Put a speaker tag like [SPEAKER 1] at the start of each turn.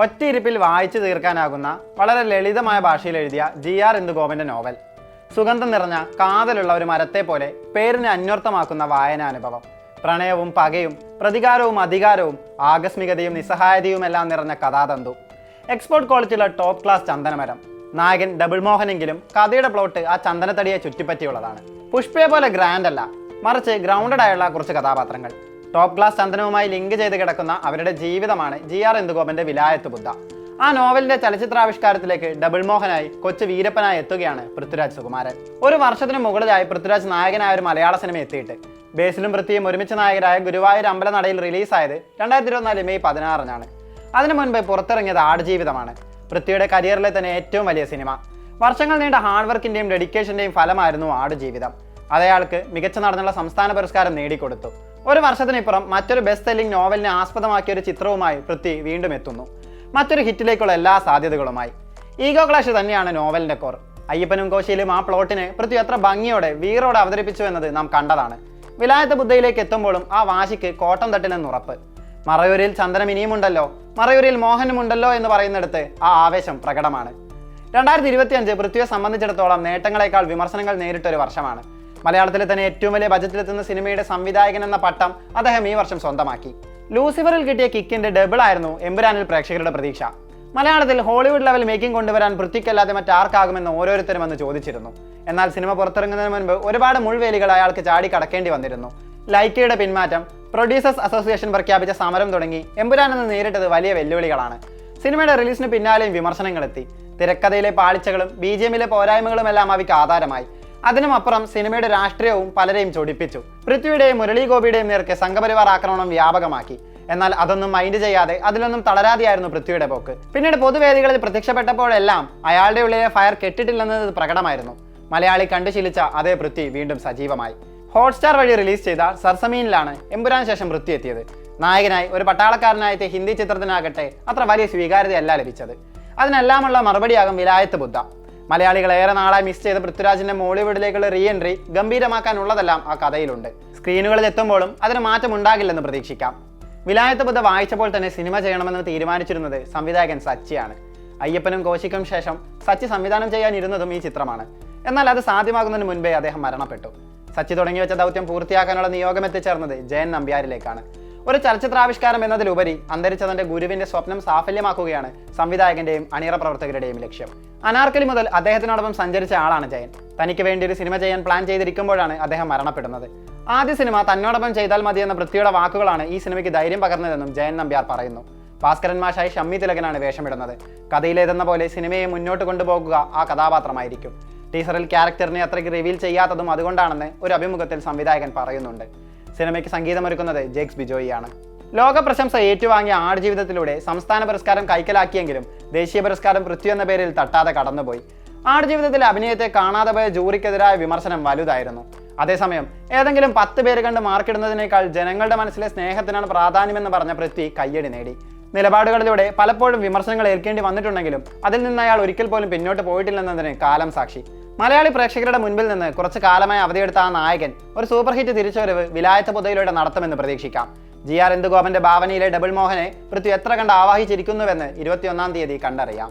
[SPEAKER 1] ഒറ്റയിരുപ്പിൽ വായിച്ചു തീർക്കാനാകുന്ന വളരെ ലളിതമായ ഭാഷയിൽ എഴുതിയ ജി ആർ ഇന്ദുഗോപന്റെ നോവൽ. സുഗന്ധം നിറഞ്ഞ കാതലുള്ള ഒരു മരത്തെ പോലെ പേരിനെ അന്വർത്ഥമാക്കുന്ന വായനാനുഭവം. പ്രണയവും പകയും പ്രതികാരവും അധികാരവും ആകസ്മികതയും നിസ്സഹായതയും എല്ലാം നിറഞ്ഞ കഥാതന്തു. എക്സ്പോർട്ട് ക്വാളിറ്റിയുള്ള ടോപ്പ് ക്ലാസ് ചന്ദനമരം. നായകൻ ഡബിൾ മോഹനെങ്കിലും കഥയുടെ പ്ലോട്ട് ആ ചന്ദനത്തടിയെ ചുറ്റിപ്പറ്റിയുള്ളതാണ്. പുഷ്പയെ പോലെ ഗ്രാൻഡ് അല്ല മറിച്ച് ഗ്രൗണ്ടഡ് ആയുള്ള കുറച്ച് കഥാപാത്രങ്ങൾ. ടോപ്പ് ക്ലാസ് ചന്ദനവുമായി ലിങ്ക് ചെയ്ത് കിടക്കുന്ന അവരുടെ ജീവിതമാണ് ജി ആർ ഇന്ദുഗോപന്റെ വിലായത്ത് ബുദ്ധ. ആ നോവലിന്റെ ചലച്ചിത്രാവിഷ്കാരത്തിലേക്ക് ഡബിൾ മോഹനായി കൊച്ചു വീരപ്പനായി എത്തുകയാണ് പൃഥ്വിരാജ് സുകുമാരൻ. ഒരു വർഷത്തിന് മുകളിലായി പൃഥ്വിരാജ് നായകനായ ഒരു മലയാള സിനിമ എത്തിയിട്ട്. ബേസിലും പൃഥ്വിയും ഒരുമിച്ച് നായകരായ ഗുരുവായൂർ അമ്പലനടയിൽ റിലീസായത് രണ്ടായിരത്തി ഇരുപത്തിനാല് മെയ് പതിനാറിനാണ്. അതിനു മുൻപ് പുറത്തിറങ്ങിയത് ആടുജീവിതമാണ് പൃഥ്വിയുടെ കരിയറിലെ തന്നെ ഏറ്റവും വലിയ സിനിമ. വർഷങ്ങൾ നീണ്ട ഹാർഡ് വർക്കിന്റെയും ഡെഡിക്കേഷന്റെയും ഫലമായിരുന്നു ആടുജീവിതം അതയാൾക്ക് മികച്ച നടനുള്ള സംസ്ഥാന പുരസ്കാരം നേടിക്കൊടുത്തു. ഒരു വർഷത്തിനിപ്പുറം മറ്റൊരു ബെസ്റ്റ് സെല്ലിംഗ് നോവലിനെ ആസ്പദമാക്കിയ ഒരു ചിത്രവുമായി പൃഥ്വി വീണ്ടും എത്തുന്നു. മറ്റൊരു ഹിറ്റിലേക്കുള്ള എല്ലാ സാധ്യതകളുമായി. ഈഗോ ക്ലാഷ് തന്നെയാണ് നോവലിന്റെ കോർ. അയ്യപ്പനും കോശിയിലും ആ പ്ലോട്ടിനെ പൃഥ്വി എത്ര ഭംഗിയോടെ വീറോടെ അവതരിപ്പിച്ചു എന്നത് നാം കണ്ടതാണ്. വിലായത്ത് ബുദ്ധയിലേക്ക് എത്തുമ്പോഴും ആ വാശിക്ക് കോട്ടം തട്ടിലെന്ന് ഉറപ്പ്. മറയൂരിൽ ചന്ദനം ഇനിയുമുണ്ടല്ലോ മറയൂരിൽ മോഹനുമുണ്ടല്ലോ എന്ന് പറയുന്നിടത്ത് ആ ആവേശം പ്രകടമാണ്. രണ്ടായിരത്തി ഇരുപത്തിയഞ്ച് പൃഥ്വിയെ സംബന്ധിച്ചിടത്തോളം നേട്ടങ്ങളെക്കാൾ വിമർശനങ്ങൾ നേരിട്ടൊരു വർഷമാണ്. മലയാളത്തിലെ തന്നെ ഏറ്റവും വലിയ ബജറ്റിലെത്തുന്ന സിനിമയുടെ സംവിധായകൻ എന്ന പട്ടം അദ്ദേഹം ഈ വർഷം സ്വന്തമാക്കി. ലൂസിഫറിൽ കിട്ടിയ കിക്കിന്റെ ഡബിൾ ആയിരുന്നു എമ്പുരാനിൽ പ്രേക്ഷകരുടെ പ്രതീക്ഷ. മലയാളത്തിൽ ഹോളിവുഡ് ലെവൽ മേക്കിംഗ് കൊണ്ടുവരാൻ പൃഥ്വിക്കല്ലാതെ മറ്റാർക്കാകുമെന്ന് ഓരോരുത്തരും അന്ന് ചോദിച്ചിരുന്നു. എന്നാൽ സിനിമ പുറത്തിറങ്ങുന്നതിന് മുൻപ് ഒരുപാട് മുൾവേലികൾ അയാൾക്ക് ചാടി കടക്കേണ്ടി വന്നിരുന്നു. ലൈക്കയുടെ പിന്മാറ്റം പ്രൊഡ്യൂസേഴ്സ് അസോസിയേഷൻ പ്രഖ്യാപിച്ച സമരം തുടങ്ങി എമ്പുരാൻ എന്ന് നേരിട്ടത് വലിയ വെല്ലുവിളികളാണ്. സിനിമയുടെ റിലീസിന് പിന്നാലെയും വിമർശനങ്ങളെത്തി തിരക്കഥയിലെ പാളിച്ചകളും ബി ജി എമ്മിലെ പോരായ്മകളും എല്ലാം അവയ്ക്ക് ആധാരമായി. അതിനുമപ്പുറം സിനിമയുടെ രാഷ്ട്രീയവും പലരെയും ചൊടിപ്പിച്ചു. പൃഥ്വിയുടെയും മുരളി ഗോപിയുടെയും നേർക്ക് സംഘപരിവാർ ആക്രമണം വ്യാപകമാക്കി. എന്നാൽ അതൊന്നും മൈൻഡ് ചെയ്യാതെ അതിലൊന്നും തളരാതെയായിരുന്നു പൃഥ്വിയുടെ പോക്ക്. പിന്നീട് പൊതുവേദികളിൽ പ്രത്യക്ഷപ്പെട്ടപ്പോഴെല്ലാം അയാളുടെ ഉള്ളിലെ ഫയർ കെട്ടിട്ടില്ലെന്നത് പ്രകടമായിരുന്നു. മലയാളി കണ്ടു ശീലിച്ച അതേ പൃഥ്വി വീണ്ടും സജീവമായി. ഹോട്ട്സ്റ്റാർ വഴി റിലീസ് ചെയ്ത സർസമീനിലാണ് എമ്പുരാൻ ശേഷം പൃഥ്വി എത്തിയത്. നായകനായി ഒരു പട്ടാളക്കാരനായ ഹിന്ദി ചിത്രത്തിനാകട്ടെ അത്ര വലിയ സ്വീകാര്യതയല്ല ലഭിച്ചത്. അതിനെല്ലാമുള്ള മറുപടിയാകും വിലായത്ത് ബുദ്ധ. മലയാളികൾ ഏറെ നാളായി മിസ് ചെയ്ത പൃഥ്വിരാജിന്റെ മോളിവുഡിലേക്കുള്ള റീ എൻട്രി ഗംഭീരമാക്കാനുള്ളതെല്ലാം ആ കഥയിലുണ്ട്. സ്ക്രീനുകളിൽ എത്തുമ്പോഴും അതിന് മാറ്റമുണ്ടാകില്ലെന്ന് പ്രതീക്ഷിക്കാം. വിലായത്ത് ബുദ്ധ വായിച്ചപ്പോൾ തന്നെ സിനിമ ചെയ്യണമെന്ന് തീരുമാനിച്ചിരുന്നത് സംവിധായകൻ സച്ചിയാണ്. അയ്യപ്പനും കോശിക്കും ശേഷം സച്ചി സംവിധാനം ചെയ്യാനിരുന്നതും ഈ ചിത്രമാണ്. എന്നാൽ അത് സാധ്യമാകുന്നതിന് മുൻപേ അദ്ദേഹം മരണപ്പെട്ടു. സച്ചി തുടങ്ങി വെച്ച ദൗത്യം പൂർത്തിയാക്കാനുള്ള നിയോഗം എത്തിച്ചേർന്നത് ജയൻ നമ്പ്യാരിലേക്കാണ്. ഒരു ചലച്ചിത്രാവിഷ്കാരം എന്നതിലുപരി അന്തരിച്ചതിന്റെ ഗുരുവിന്റെ സ്വപ്നം സാഫല്യമാക്കുകയാണ് സംവിധായകന്റെയും അണിയറ പ്രവർത്തകരുടെയും ലക്ഷ്യം. അനാർക്കലി മുതൽ അദ്ദേഹത്തിനോടൊപ്പം സഞ്ചരിച്ച ആളാണ് ജയൻ. തനിക്ക് വേണ്ടി ഒരു സിനിമ ചെയ്യാൻ പ്ലാൻ ചെയ്തിരിക്കുമ്പോഴാണ് അദ്ദേഹം മരണപ്പെടുന്നത്. ആദ്യ സിനിമ തന്നോടൊപ്പം ചെയ്താൽ എന്ന പൃഥ്വിയുടെ വാക്കുകളാണ് ഈ സിനിമയ്ക്ക് ധൈര്യം പകർന്നതെന്നും ജയൻ നമ്പ്യാർ പറയുന്നു. ഭാസ്കരൻ മാഷായി ഷമ്മി തിലകനാണ് വേഷമിടുന്നത്. കഥയിലേതെന്ന പോലെ സിനിമയെ മുന്നോട്ട് കൊണ്ടുപോകുക ആ കഥാപാത്രമായിരിക്കും. ടീസറിൽ ക്യാരക്ടറിനെ അത്രയ്ക്ക് റിവീൽ ചെയ്യാത്തതും അതുകൊണ്ടാണെന്ന് ഒരു അഭിമുഖത്തിൽ സംവിധായകൻ പറയുന്നുണ്ട്. സിനിമയ്ക്ക് സംഗീതമൊരുക്കുന്നത് ജേക്സ് ബിജോയിയാണ്. ലോക പ്രശംസ ഏറ്റുവാങ്ങിയ ആടുജീവിതത്തിലൂടെ സംസ്ഥാന പുരസ്കാരം കൈക്കലാക്കിയെങ്കിലും ദേശീയ പുരസ്കാരം പൃഥ്വി എന്ന പേരിൽ തട്ടാതെ കടന്നുപോയി. ആടുജീവിതത്തിലെ അഭിനയത്തെ കാണാതെ പോയ ജൂറിക്കെതിരായ വിമർശനം വലുതായിരുന്നു. അതേസമയം ഏതെങ്കിലും പത്ത് പേര് കണ്ട് മാർക്കിടുന്നതിനേക്കാൾ ജനങ്ങളുടെ മനസ്സിലെ സ്നേഹത്തിനാണ് പ്രാധാന്യമെന്ന് പറഞ്ഞ പൃഥ്വി കയ്യടി നേടി. നിലപാടുകളിലൂടെ പലപ്പോഴും വിമർശനങ്ങൾ ഏൽക്കേണ്ടി വന്നിട്ടുണ്ടെങ്കിലും അതിൽ നിന്ന് അയാൾ ഒരിക്കൽ പോലും പിന്നോട്ട് പോയിട്ടില്ലെന്നതിന് കാലം സാക്ഷി. മലയാളി പ്രേക്ഷകരുടെ മുൻപിൽ നിന്ന് കുറച്ച് കാലമായി അവധിയെടുത്ത ആ നായകൻ ഒരു സൂപ്പർ ഹിറ്റ് തിരിച്ചുവരവ് വിലായത്ത പുതയിലൂടെ നടത്തുമെന്ന് പ്രതീക്ഷിക്കാം. ജി ആർ ഇന്ദുഗോപന്റെ ഭാവനയിലെ ഡബിൾ മോഹനെ പൃഥ്വി എത്ര കണ്ട് ആവാഹിച്ചിരിക്കുന്നുവെന്ന് ഇരുപത്തിയൊന്നാം തീയതി കണ്ടറിയാം.